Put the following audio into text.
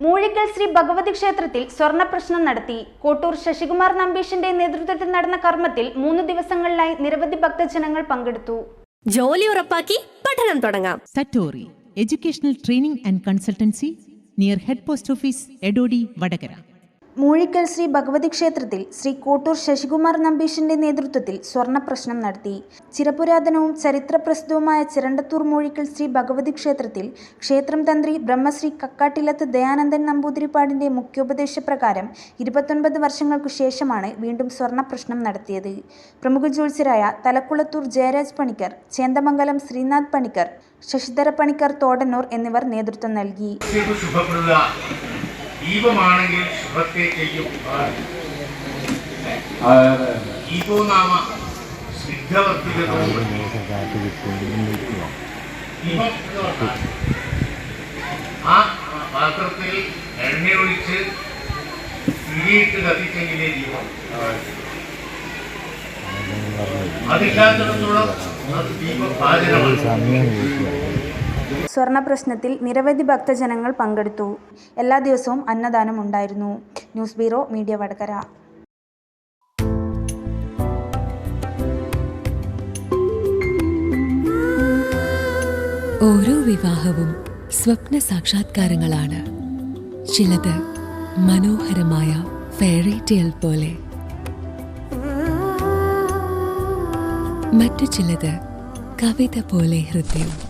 മൂഴിക്കൽ ശ്രീ ഭഗവതി ക്ഷേത്രത്തിൽ സ്വർണ പ്രശ്നം നടത്തി. കോട്ടൂർ ശശികുമാർ നമ്പീഷിന്റെ നേതൃത്വത്തിൽ നടന്ന കർമ്മത്തിൽ മൂന്ന് ദിവസങ്ങളിലായി നിരവധി ഭക്തജനങ്ങൾ പങ്കെടുത്തു. ജോലി ഉറപ്പാക്കി പഠനം തുടങ്ങാം. Satori educational training and consultancy near head post office Edodi Vadagara. Moozhikkal Sri Bhagavathi ക്ഷേത്രത്തിൽ ശ്രീ കോട്ടൂർ ശശികുമാർ നമ്പീഷിന്റെ നേതൃത്വത്തിൽ സ്വർണ പ്രശ്നം നടത്തി. ചിരപുരാതനവും ചരിത്രപ്രസിദ്ധവുമായ ചിരണ്ടത്തൂർ മൂഴിക്കൽ ശ്രീ ഭഗവതി ക്ഷേത്രത്തിൽ ക്ഷേത്രം തന്ത്രി ബ്രഹ്മശ്രീ കക്കാട്ടിലത്ത് ദയാനന്ദൻ നമ്പൂതിരിപ്പാടിന്റെ മുഖ്യോപദേശപ്രകാരം ഇരുപത്തൊൻപത് വർഷങ്ങൾക്കു ശേഷമാണ് വീണ്ടും സ്വർണ പ്രശ്നം നടത്തിയത്. പ്രമുഖ ജ്യോത്സ്യരായ തലക്കുളത്തൂർ ജയരാജ് പണിക്കർ ചേന്തമംഗലം ശ്രീനാഥ് പണിക്കർ ശശിധര പണിക്കർ തോടന്നൂർ എന്നിവർ നേതൃത്വം നൽകി. ദീപമാണെങ്കിൽ ശുഭത്തെ ചെയ്യും ദീപോ ദീപം ആ പാത്രത്തിൽ എണ്ണയൊഴിച്ച് തിരിയിട്ട് കത്തിച്ചെങ്കിലേ ദീപം. അതില്ലാത്തിടത്തോളം അത് ദീപഭാചനമാണ് സ്വർണ പ്രശ്നത്തിൽ നിരവധി ഭക്തജനങ്ങൾ പങ്കെടുത്തു. എല്ലാ ദിവസവും അന്നദാനം ഉണ്ടായിരുന്നു. News bureau media Vadakara. ഓരോ വിവാഹവും സ്വപ്ന സാക്ഷാത്കാരങ്ങളാണ്. ചിലത് മനോഹരമായ ഫെയറി ടെയിൽ പോലെ. മറ്റു ചിലത് കവിത പോലെ ഹൃദയം.